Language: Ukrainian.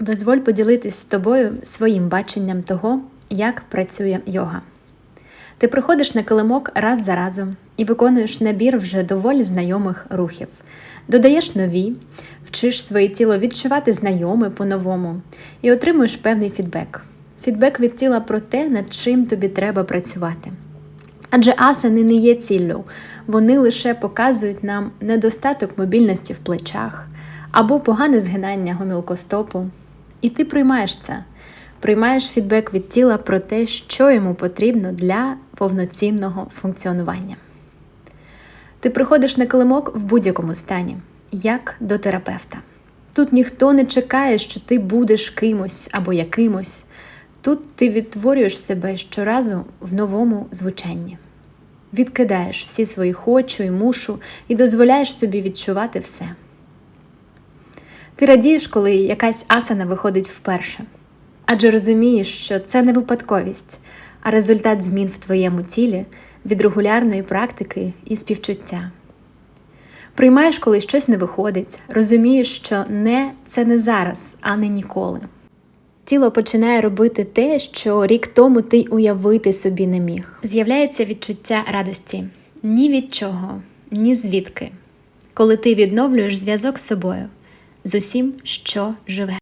Дозволь поділитись з тобою своїм баченням того, як працює йога. Ти приходиш на килимок раз за разом і виконуєш набір вже доволі знайомих рухів, додаєш нові, вчиш своє тіло відчувати знайоме по-новому і отримуєш певний фідбек. Фідбек від тіла про те, над чим тобі треба працювати. Адже асани не є ціллю, вони лише показують нам недостаток мобільності в плечах або погане згинання гомілкостопу. І ти приймаєш це, приймаєш фідбек від тіла про те, що йому потрібно для повноцінного функціонування. Ти приходиш на килимок в будь-якому стані, як до терапевта. Тут ніхто не чекає, що ти будеш кимось або якимось. Тут ти відтворюєш себе щоразу в новому звучанні. Відкидаєш всі свої хочу і мушу і дозволяєш собі відчувати все. Ти радієш, коли якась асана виходить вперше, адже розумієш, що це не випадковість, а результат змін в твоєму тілі від регулярної практики і співчуття. Приймаєш, коли щось не виходить, розумієш, що не це не зараз, а не ніколи. Тіло починає робити те, що рік тому ти й уявити собі не міг. З'являється відчуття радості ні від чого, ні звідки, коли ти відновлюєш зв'язок з собою, з усім, що живе.